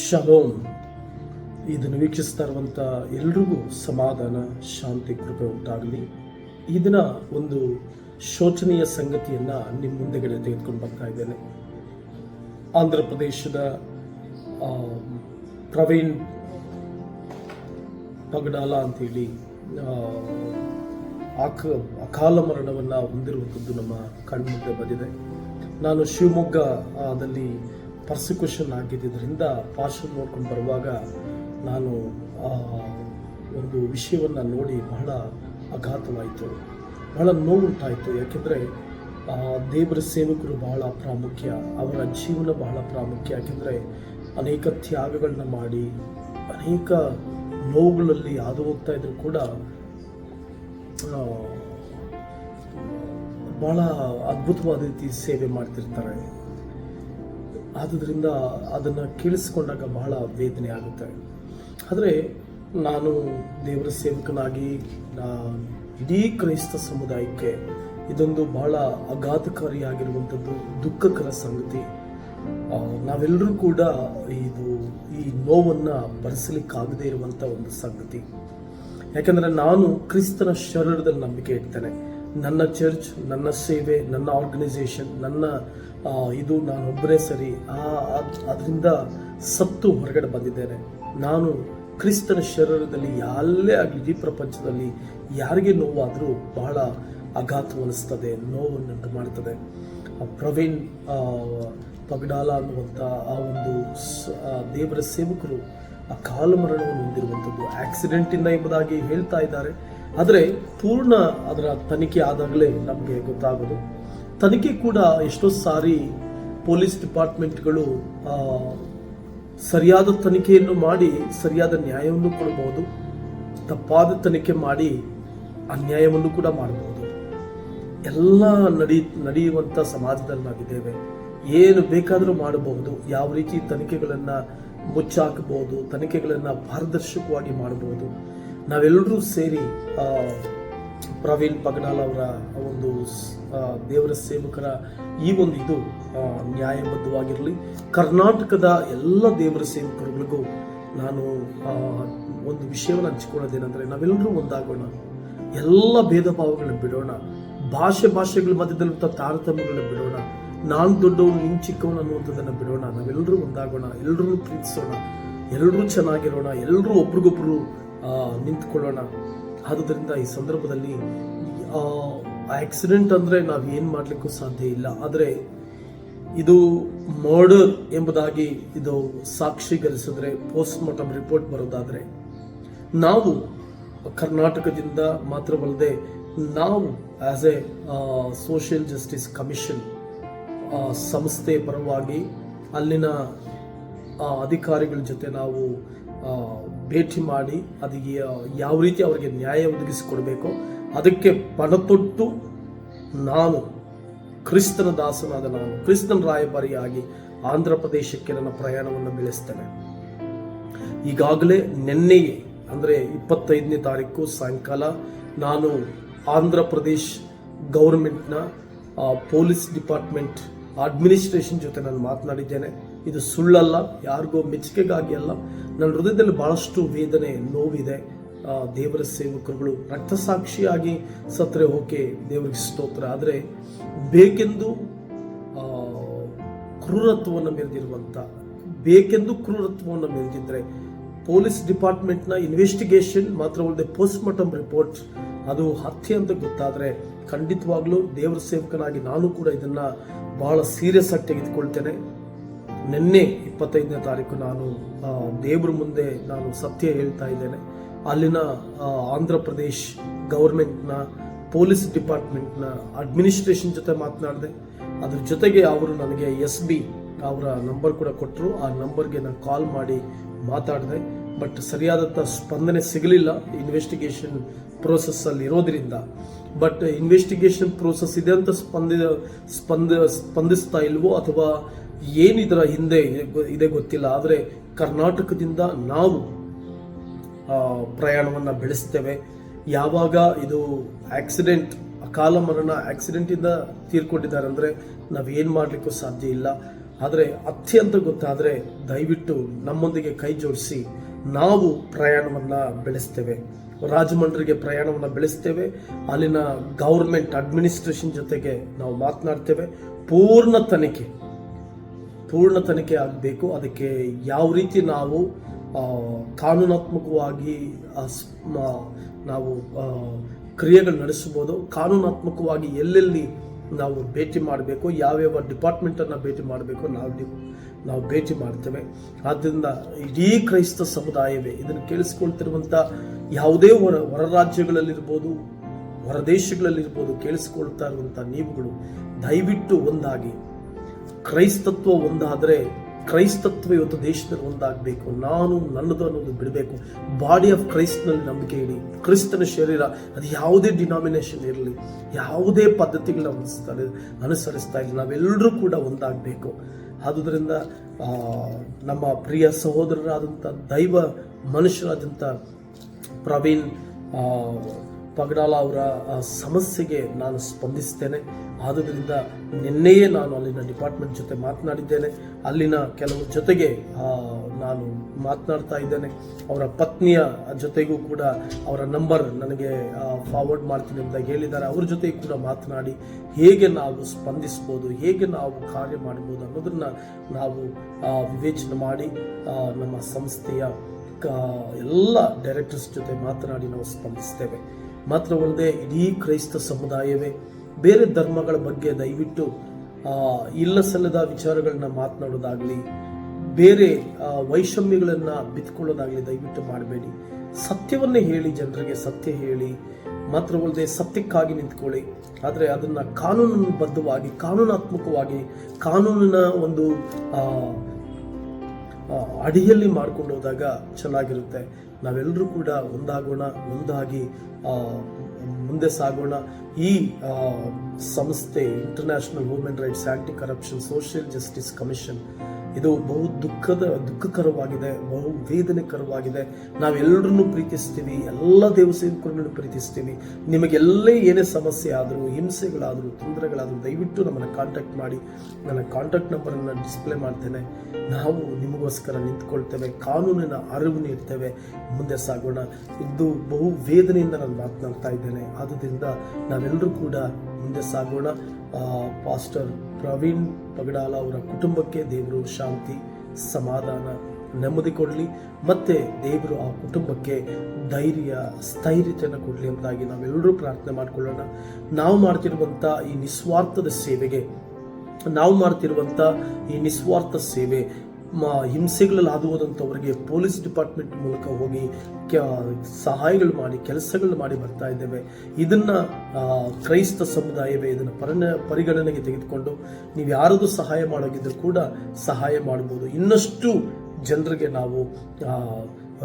Shalom ಇದನ್ನು ವೀಕ್ಷಿಸ್ತಾ ಇರುವಂಥ ಎಲ್ರಿಗೂ ಸಮಾಧಾನ, ಶಾಂತಿ, ಕೃಪೆ ಉಂಟಾಗಲಿ. ಈ ದಿನ ಒಂದು ಶೋಚನೀಯ ಸಂಗತಿಯನ್ನು ನಿಮ್ಮ ಮುಂದೆಗಡೆ ತೆಗೆದುಕೊಂಡು ಬರ್ತಾ ಇದ್ದೇನೆ. ಆಂಧ್ರ ಪ್ರದೇಶದ ಪ್ರವೀಣ್ ಪಗಡಾಲ ಅಂತೇಳಿ ಅಕ ಅಕಾಲ ಮರಣವನ್ನು ಹೊಂದಿರುವಂಥದ್ದು ನಮ್ಮ ಕಣ್ಮುಂದೆ ಬಂದಿದೆ. ನಾನು ಶಿವಮೊಗ್ಗದಲ್ಲಿ ಪರ್ಸಿಕ್ಯೂಷನ್ ಆಗಿದ್ದರಿಂದ ಪಾರ್ಷಲ್ ನೋಡ್ಕೊಂಡು ಬರುವಾಗ ನಾನು ಒಂದು ವಿಷಯವನ್ನು ನೋಡಿ ಬಹಳ ಆಘಾತವಾಯಿತು. ಬಹಳ ನೋವುಂಟಾಯಿತು. ಯಾಕೆಂದರೆ ದೇವರ ಸೇವಕರು ಬಹಳ ಪ್ರಾಮುಖ್ಯ. ಅವರ ಜೀವನ ಬಹಳ ಪ್ರಾಮುಖ್ಯ. ಯಾಕೆಂದರೆ, ಅನೇಕ ತ್ಯಾಗಗಳನ್ನ ಮಾಡಿ, ಅನೇಕ ನೋವುಗಳಲ್ಲಿ ಹಾದು ಹೋಗ್ತಾ ಇದ್ರು ಕೂಡ ಬಹಳ ಅದ್ಭುತವಾದ ರೀತಿ ಸೇವೆ ಮಾಡ್ತಿರ್ತಾರೆ. ಆದುದರಿಂದ ಅದನ್ನು ಕೇಳಿಸ್ಕೊಂಡಾಗ ಬಹಳ ವೇದನೆ ಆಗುತ್ತೆ. ಆದರೆ ನಾನು ದೇವರ ಸೇವಕನಾಗಿ ಇಡೀ ಕ್ರೈಸ್ತ ಸಮುದಾಯಕ್ಕೆ ಇದೊಂದು ಬಹಳ ಅಘಾತಕಾರಿಯಾಗಿರುವಂಥದ್ದು ದುಃಖಕರ ಸಂಗತಿ. ನಾವೆಲ್ಲರೂ ಕೂಡ ಇದು, ಈ ನೋವನ್ನು ಭರಿಸಲಿಕ್ಕಾಗದೇ ಇರುವಂಥ ಒಂದು ಸಂಗತಿ. ಯಾಕಂದರೆ ನಾನು ಕ್ರಿಸ್ತನ ಶರೀರದಲ್ಲಿ ನಂಬಿಕೆ ಇಡ್ತೇನೆ. ನನ್ನ ಚರ್ಚ್, ನನ್ನ ಸೇವೆ, ನನ್ನ ಆರ್ಗನೈಸೇಷನ್, ನನ್ನ ಇದು ನಾನೊಬ್ಬರೇ ಸರಿ. ಆ ಅದರಿಂದ ಸತ್ತು ಹೊರಗಡೆ ಬಂದಿದ್ದೇನೆ. ನಾನು ಕ್ರಿಸ್ತನ ಶರೀರದಲ್ಲಿ ಎಲ್ಲೇ ಆಗಲಿ ಇಡೀ ಪ್ರಪಂಚದಲ್ಲಿ ಯಾರಿಗೆ ನೋವಾದರೂ ಬಹಳ ಅಘಾತವನಿಸ್ತದೆ ನೋವನ್ನುಂಟು ಮಾಡ್ತದೆ ಪ್ರವೀಣ್ ಪಗ್ಡಾಲ ಅನ್ನುವಂಥ ಆ ಒಂದು ದೇವರ ಸೇವಕರು ಆ ಕಾಲಮರಣವನ್ನು ಹೊಂದಿರುವಂಥದ್ದು ಆಕ್ಸಿಡೆಂಟಿಂದ ಎಂಬುದಾಗಿ ಹೇಳ್ತಾ ಇದ್ದಾರೆ. ಆದರೆ ಪೂರ್ಣ ಅದರ ತನಿಖೆ ಆದಾಗಲೇ ನಮಗೆ ಗೊತ್ತಾಗೋದು. ತನಿಖೆ ಕೂಡ ಎಷ್ಟೋ ಸಾರಿ ಪೊಲೀಸ್ ಡಿಪಾರ್ಟ್ಮೆಂಟ್ಗಳು ಸರಿಯಾದ ತನಿಖೆಯನ್ನು ಮಾಡಿ ಸರಿಯಾದ ನ್ಯಾಯವನ್ನು ಕೊಡಬಹುದು ತಪ್ಪಾದ ತನಿಖೆ ಮಾಡಿ ಅನ್ಯಾಯವನ್ನು ಕೂಡ ಮಾಡಬಹುದು ಎಲ್ಲ ನಡಿ ನಡೆಯುವಂಥ ಸಮಾಜದಲ್ಲಿ ನಾವಿದ್ದೇವೆ ಏನು ಬೇಕಾದರೂ ಮಾಡಬಹುದು, ಯಾವ ರೀತಿ ತನಿಖೆಗಳನ್ನು ಮುಚ್ಚಾಕಬಹುದು ತನಿಖೆಗಳನ್ನು ಪಾರದರ್ಶಕವಾಗಿ ಮಾಡಬಹುದು ನಾವೆಲ್ಲರೂ ಸೇರಿ ಪ್ರವೀಣ್ ಪಗ್ನಾಲ್ ಅವರ ಒಂದು ದೇವರ ಸೇವಕರ ಈ ಒಂದು ಇದು ನ್ಯಾಯಬದ್ಧವಾಗಿರಲಿ. ಕರ್ನಾಟಕದ ಎಲ್ಲ ದೇವರ ಸೇವಕರುಗಳಿಗೂ ನಾನು ಒಂದು ವಿಷಯವನ್ನು ಹಂಚಿಕೊಳ್ಳೋದೇನೆಂದರೆ ನಾವೆಲ್ಲರೂ ಒಂದಾಗೋಣ. ಎಲ್ಲ ಭೇದ ಭಾವಗಳನ್ನ ಬಿಡೋಣ. ಭಾಷೆ ಭಾಷೆಗಳ ಮಧ್ಯದಲ್ಲಿರುವಂಥ ತಾರತಮ್ಯಗಳನ್ನ ಬಿಡೋಣ. ನಾನು ದೊಡ್ಡವನು ಇನ್ ಚಿಕ್ಕವನು ಅನ್ನುವಂಥದ್ದನ್ನು ಬಿಡೋಣ. ನಾವೆಲ್ಲರೂ ಒಂದಾಗೋಣ. ಎಲ್ಲರೂ ಪ್ರೀತಿಸೋಣ. ಎಲ್ಲರೂ ಚೆನ್ನಾಗಿರೋಣ. ಎಲ್ಲರೂ ಒಬ್ರಿಗೊಬ್ರು ನಿಂತ್ಕೊಳ್ಳೋಣ. ಆದುದರಿಂದ ಈ ಸಂದರ್ಭದಲ್ಲಿ ಆಕ್ಸಿಡೆಂಟ್ ಅಂದರೆ ನಾವು ಏನು ಮಾಡಲಿಕ್ಕೂ ಸಾಧ್ಯ ಇಲ್ಲ. ಆದರೆ ಇದು ಮರ್ಡರ್ ಎಂಬುದಾಗಿ ಇದು ಸಾಕ್ಷೀಕರಿಸಿದ್ರೆ ಪೋಸ್ಟ್ ಮಾರ್ಟಮ್ ರಿಪೋರ್ಟ್ ಬರೋದಾದರೆ, ನಾವು ಕರ್ನಾಟಕದಿಂದ ಮಾತ್ರವಲ್ಲದೆ ನಾವು as a social justice commission ಸಂಸ್ಥೆ ಪರವಾಗಿ ಅಲ್ಲಿನ ಅಧಿಕಾರಿಗಳ ಜೊತೆ ನಾವು ಭೇಟಿ ಮಾಡಿ ಅದಕ್ಕೆ ಯಾವ ರೀತಿ ಅವರಿಗೆ ನ್ಯಾಯ ಒದಗಿಸಿಕೊಡಬೇಕು ಅದಕ್ಕೆ ಪಣತೊಟ್ಟು ನಾನು ಕ್ರಿಸ್ತನ ದಾಸನಾದ ನಾನು, ಕ್ರಿಸ್ತನ ರಾಯಭಾರಿಯಾಗಿ ಆಂಧ್ರ ಪ್ರದೇಶಕ್ಕೆ ನನ್ನ ಪ್ರಯಾಣವನ್ನು ಬೆಳೆಸ್ತೇನೆ. ಈಗಾಗಲೇ ನಿನ್ನೆಯೇ, ಅಂದರೆ ಇಪ್ಪತ್ತೈದನೇ ತಾರೀಕು ಸಾಯಂಕಾಲ, ನಾನು ಆಂಧ್ರ ಪ್ರದೇಶ್ ಗೌರ್ಮೆಂಟ್ನ ಪೊಲೀಸ್ ಡಿಪಾರ್ಟ್ಮೆಂಟ್ ಅಡ್ಮಿನಿಸ್ಟ್ರೇಷನ್ ಜೊತೆ ನಾನು ಮಾತನಾಡಿದ್ದೇನೆ. ಇದು ಸುಳ್ಳಲ್ಲ, ಯಾರಿಗೋ ಮೆಚ್ಚುಗೆಗಾಗಿ ಅಲ್ಲ. ನನ್ನ ಹೃದಯದಲ್ಲಿ ಬಹಳಷ್ಟು ವೇದನೆ, ನೋವಿದೆ. ದೇವರ ಸೇವಕರುಗಳು ರಕ್ತಸಾಕ್ಷಿಯಾಗಿ ಸತ್ರೆ ಓಕೆ, ದೇವರಿಗೆ ಸ್ತೋತ್ರ. ಆದರೆ ಬೇಕೆಂದು ಕ್ರೂರತ್ವವನ್ನು ಮೆರೆದಿರುವಂಥ ಬೇಕೆಂದು ಕ್ರೂರತ್ವವನ್ನು ಮೆರೆದಿದ್ರೆ ಪೊಲೀಸ್ ಡಿಪಾರ್ಟ್ಮೆಂಟ್ನ ಇನ್ವೆಸ್ಟಿಗೇಷನ್ ಮಾತ್ರವಲ್ಲದೆ ಪೋಸ್ಟ್ ಮಾರ್ಟಮ್ ರಿಪೋರ್ಟ್ ಅದು ಹತ್ಯೆ ಅಂತ ಗೊತ್ತಾದರೆ ಖಂಡಿತವಾಗ್ಲೂ ದೇವರ ಸೇವಕನಾಗಿ ನಾನು ಕೂಡ ಇದನ್ನ ಬಹಳ ಸೀರಿಯಸ್ ಆಗಿ ತೆಗೆದುಕೊಳ್ತೇನೆ. ನಿನ್ನೆ ಇಪ್ಪತ್ತೈದನೇ ತಾರೀಕು ನಾನು ದೇವ್ರ ಮುಂದೆ ನಾನು ಸತ್ಯ ಹೇಳ್ತಾ ಇದ್ದೇನೆ. ಅಲ್ಲಿನ ಆಂಧ್ರ ಪ್ರದೇಶ್ ಗೌರ್ಮೆಂಟ್ನ ಪೊಲೀಸ್ ಡಿಪಾರ್ಟ್ಮೆಂಟ್ನ ಅಡ್ಮಿನಿಸ್ಟ್ರೇಷನ್ ಜೊತೆ ಮಾತನಾಡಿದೆ. ಅದ್ರ ಜೊತೆಗೆ ಅವರು ನನಗೆ ಎಸ್ ಬಿ ಅವರ ನಂಬರ್ ಕೂಡ ಕೊಟ್ಟರು ಆ ನಂಬರ್ಗೆ ನಾನು ಕಾಲ್ ಮಾಡಿ ಮಾತಾಡಿದೆ. ಬಟ್ ಸರಿಯಾದಂಥ ಸ್ಪಂದನೆ ಸಿಗಲಿಲ್ಲ. ಇನ್ವೆಸ್ಟಿಗೇಷನ್ ಪ್ರೋಸೆಸ್ಸಲ್ಲಿ ಇರೋದ್ರಿಂದ. ಬಟ್ ಇನ್ವೆಸ್ಟಿಗೇಷನ್ ಪ್ರೋಸೆಸ್ ಇದೆ ಅಂತ ಸ್ಪಂದ ಸ್ಪಂದ, ಸ್ಪಂದಿಸ್ತಾ ಇಲ್ವೋ ಅಥವಾ ಏನಿದರ ಹಿಂದೆ ಇದೆ- ಗೊತ್ತಿಲ್ಲ. ಆದರೆ ಕರ್ನಾಟಕದಿಂದ ನಾವು ಪ್ರಯಾಣವನ್ನು ಬೆಳೆಸ್ತೇವೆ. ಯಾವಾಗ ಇದು ಆಕ್ಸಿಡೆಂಟ್ ಅಕಾಲ ಮರಣ ಆಕ್ಸಿಡೆಂಟಿಂದ ತೀರ್ಕೊಂಡಿದ್ದಾರೆ ಅಂದರೆ ನಾವೇನು ಮಾಡಲಿಕ್ಕೂ ಸಾಧ್ಯ ಇಲ್ಲ. ಆದರೆ ಅತ್ಯಂತ ಗೊತ್ತಾದರೆ ದಯವಿಟ್ಟು ನಮ್ಮೊಂದಿಗೆ ಕೈ ಜೋಡಿಸಿ ನಾವು ಪ್ರಯಾಣವನ್ನು ಬೆಳೆಸ್ತೇವೆ. ರಾಜಮಂಡ್ರಿಗೆ ಪ್ರಯಾಣವನ್ನು ಬೆಳೆಸ್ತೇವೆ. ಅಲ್ಲಿನ ಗೌರ್ಮೆಂಟ್ ಅಡ್ಮಿನಿಸ್ಟ್ರೇಷನ್ ಜೊತೆಗೆ ನಾವು ಮಾತನಾಡ್ತೇವೆ. ಪೂರ್ಣ ತನಿಖೆ ಪೂರ್ಣ ತನಿಖೆ ಆಗಬೇಕು. ಅದಕ್ಕೆ ಯಾವ ರೀತಿ ನಾವು ಕಾನೂನಾತ್ಮಕವಾಗಿ ನಾವು ಕ್ರಿಯೆಗಳು ನಡೆಸಬಹುದು, ಕಾನೂನಾತ್ಮಕವಾಗಿ ಎಲ್ಲೆಲ್ಲಿ ನಾವು ಭೇಟಿ ಮಾಡಬೇಕು, ಯಾವ್ಯಾವ ಡಿಪಾರ್ಟ್ಮೆಂಟನ್ನು ಭೇಟಿ ಮಾಡಬೇಕು, ನಾವು ನಾವು ಭೇಟಿ ಮಾಡ್ತೇವೆ. ಆದ್ದರಿಂದ ಇಡೀ ಕ್ರೈಸ್ತ ಸಮುದಾಯವೇ ಇದನ್ನು ಕೇಳಿಸ್ಕೊಳ್ತಿರುವಂಥ ಯಾವುದೇ ಹೊರ ಹೊರ ರಾಜ್ಯಗಳಲ್ಲಿರ್ಬೋದು ಹೊರದೇಶಗಳಲ್ಲಿರ್ಬೋದು ಕೇಳಿಸ್ಕೊಳ್ತಾ ಇರುವಂಥ ನೀವುಗಳು ದಯವಿಟ್ಟು ಒಂದಾಗಿ, ಕ್ರೈಸ್ತತ್ವ ಒಂದಾದರೆ ಕ್ರೈಸ್ತತ್ವ ಇವತ್ತು ದೇಶದಲ್ಲಿ ಒಂದಾಗಬೇಕು. ನಾನು ನನ್ನದು ಅನ್ನೋದು ಬಿಡಬೇಕು. ಬಾಡಿ ಆಫ್ ಕ್ರೈಸ್ತನಲ್ಲಿ ನಂಬಿಕೆ ಇಡಿ. ಕ್ರಿಸ್ತನ ಶರೀರ, ಅದು ಯಾವುದೇ ಡಿನಾಮಿನೇಷನ್ ಇರಲಿ, ಯಾವುದೇ ಪದ್ಧತಿಗಳನ್ನ ಅನುಸ್ತಾರೆ ಅನುಸರಿಸ್ತಾ ಇಲ್ಲ ನಾವೆಲ್ಲರೂ ಕೂಡ ಒಂದಾಗಬೇಕು. ಆದುದರಿಂದ ನಮ್ಮ ಪ್ರಿಯ ಸಹೋದರರಾದಂಥ ದೈವ ಮನುಷ್ಯರಾದಂಥ ಪ್ರವೀಣ್ ಪಗಡಾಲ ಅವರ ಸಮಸ್ಯೆಗೆ ನಾನು ಸ್ಪಂದಿಸ್ತೇನೆ. ಆದುದರಿಂದ ನಿನ್ನೆಯೇ ನಾನು ಅಲ್ಲಿನ ಡಿಪಾರ್ಟ್ಮೆಂಟ್ ಜೊತೆ ಮಾತನಾಡಿದ್ದೇನೆ. ಅಲ್ಲಿನ ಕೆಲವು ಜೊತೆಗೆ ನಾನು ಮಾತನಾಡ್ತಾ ಇದ್ದೇನೆ. ಅವರ ಪತ್ನಿಯ ಜೊತೆಗೂ ಕೂಡ ಅವರ ನಂಬರ್ ನನಗೆ ಫಾರ್ವರ್ಡ್ ಮಾಡ್ತೀನಿ ಅಂತ ಹೇಳಿದ್ದಾರೆ. ಅವ್ರ ಜೊತೆ ಕೂಡ ಮಾತನಾಡಿ ಹೇಗೆ ನಾವು ಸ್ಪಂದಿಸ್ಬೋದು, ಹೇಗೆ ನಾವು ಕಾರ್ಯ ಮಾಡ್ಬೋದು ಅನ್ನೋದನ್ನು ನಾವು ವಿವೇಚನೆ ಮಾಡಿ ನಮ್ಮ ಸಂಸ್ಥೆಯ ಎಲ್ಲ ಡೈರೆಕ್ಟರ್ಸ್ ಜೊತೆ ಮಾತನಾಡಿ ನಾವು ಸ್ಪಂದಿಸ್ತೇವೆ. ಮಾತ್ರವಲ್ಲದೆ ಇಡೀ ಕ್ರೈಸ್ತ ಸಮುದಾಯವೇ ಬೇರೆ ಧರ್ಮಗಳ ಬಗ್ಗೆ ದಯವಿಟ್ಟು ಇಲ್ಲ ಸಲ್ಲದ ವಿಚಾರಗಳನ್ನ ಮಾತನಾಡೋದಾಗ್ಲಿ, ಬೇರೆ ವೈಷಮ್ಯಗಳನ್ನು ಬಿತ್ಕೊಳ್ಳೋದಾಗ್ಲಿ ದಯವಿಟ್ಟು ಮಾಡಬೇಡಿ. ಸತ್ಯವನ್ನೇ ಹೇಳಿ, ಜನರಿಗೆ ಸತ್ಯ ಹೇಳಿ, ಮಾತ್ರವಲ್ಲದೆ ಸತ್ಯಕ್ಕಾಗಿ ನಿಂತ್ಕೊಳ್ಳಿ. ಆದರೆ ಅದನ್ನ ಕಾನೂನುಬದ್ಧವಾಗಿ, ಕಾನೂನಾತ್ಮಕವಾಗಿ, ಕಾನೂನಿನ ಒಂದು ಅಡಿಯಲ್ಲಿ ಮಾಡ್ಕೊಂಡು ಹೋದಾಗ ಚೆನ್ನಾಗಿರುತ್ತೆ. ನಾವೆಲ್ಲರೂ ಕೂಡ ಒಂದಾಗೋಣ, ಒಂದಾಗಿ ಮುಂದೆ ಸಾಗೋಣ. ಈ ಸಂಸ್ಥೆ international women rights anti corruption social justice commission ಇದು ಬಹು ದುಃಖದ, ದುಃಖಕರವಾಗಿದೆ, ಬಹು ವೇದನೆಕರವಾಗಿದೆ. ನಾವೆಲ್ಲರನ್ನು ಪ್ರೀತಿಸ್ತೀವಿ, ಎಲ್ಲ ದೇವಸೇವಕರನ್ನು ಪ್ರೀತಿಸ್ತೀವಿ. ನಿಮಗೆಲ್ಲೇ ಏನೇ ಸಮಸ್ಯೆ ಆದರೂ, ಹಿಂಸೆಗಳಾದರೂ, ತೊಂದರೆಗಳಾದರೂ, ದಯವಿಟ್ಟು ನಮ್ಮನ್ನು ಕಾಂಟ್ಯಾಕ್ಟ್ ಮಾಡಿ. ನನ್ನ ಕಾಂಟ್ಯಾಕ್ಟ್ ನಂಬರನ್ನು ಡಿಸ್ಪ್ಲೇ ಮಾಡ್ತೇನೆ. ನಾವು ನಿಮಗೋಸ್ಕರ ನಿಂತ್ಕೊಳ್ತೇವೆ, ಕಾನೂನಿನ ಅರಿವು ನೀಡ್ತೇವೆ. ಮುಂದೆ ಸಾಗೋಣ. ಇದು ಬಹು ವೇದನೆಯಿಂದ ನಾನು ಮಾತನಾಡ್ತಾ ಇದ್ದೇನೆ. ಆದ್ದರಿಂದ ನಾವೆಲ್ಲರೂ ಕೂಡ ಮುಂದೆ ಸಾಗೋಣ. ಪಾಸ್ಟರ್ ಪ್ರವೀಣ್ ಪಗಡಾಲ ಅವರ ಕುಟುಂಬಕ್ಕೆ ದೇವರು ಶಾಂತಿ, ಸಮಾಧಾನ ನೆಮ್ಮದಿ ಕೊಡಲಿ. ಮತ್ತೆ ದೇವರು ಆ ಕುಟುಂಬಕ್ಕೆ ಧೈರ್ಯ, ಸ್ಥೈರ್ಯತೆಯನ್ನು ಕೊಡಲಿ ಎಂಬುದಾಗಿ ನಾವೆಲ್ಲರೂ ಪ್ರಾರ್ಥನೆ ಮಾಡಿಕೊಳ್ಳೋಣ. ನಾವು ಮಾಡ್ತಿರುವಂಥ ಈ ನಿಸ್ವಾರ್ಥದ ಸೇವೆಗೆ, ನಾವು ಮಾಡ್ತಿರುವಂಥ ಈ ನಿಸ್ವಾರ್ಥ ಸೇವೆ ಹಿಂಸೆಗಳಲ್ಲಿ ಪೊಲೀಸ್ ಡಿಪಾರ್ಟ್ಮೆಂಟ್ ಮೂಲಕ ಹೋಗಿ ಸಹಾಯಗಳು ಮಾಡಿ, ಕೆಲಸಗಳು ಮಾಡಿ ಬರ್ತಾ ಇದ್ದೇವೆ. ಇದನ್ನ ಕ್ರೈಸ್ತ ಸಮುದಾಯವೇ ಇದನ್ನು ಪರಿಣ, ಪರಿಗಣನೆಗೆ ತೆಗೆದುಕೊಂಡು ನೀವು ಯಾರದು ಸಹಾಯ ಮಾಡೋಗಿದ್ರು ಕೂಡ ಸಹಾಯ ಮಾಡ್ಬೋದು. ಇನ್ನಷ್ಟು ಜನರಿಗೆ ನಾವು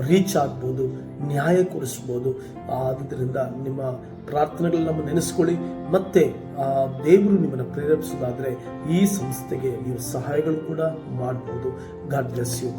ರೀಚ್ ಆಗ್ಬೋದು, ನ್ಯಾಯ ಕೊಡಿಸ್ಬೋದು. ಆದ್ದರಿಂದ ನಿಮ್ಮ ಪ್ರಾರ್ಥನೆಗಳನ್ನ ನಮ್ಮ ನೆನೆಸ್ಕೊಳ್ಳಿ. ಮತ್ತೆ, ಆ, ದೇವರು ನಿಮ್ಮನ್ನು ಪ್ರೇರೇಪಿಸೋದಾದರೆ ಈ ಸಂಸ್ಥೆಗೆ ನೀವು ಸಹಾಯಗಳು ಕೂಡ ಮಾಡ್ಬೋದು. God bless you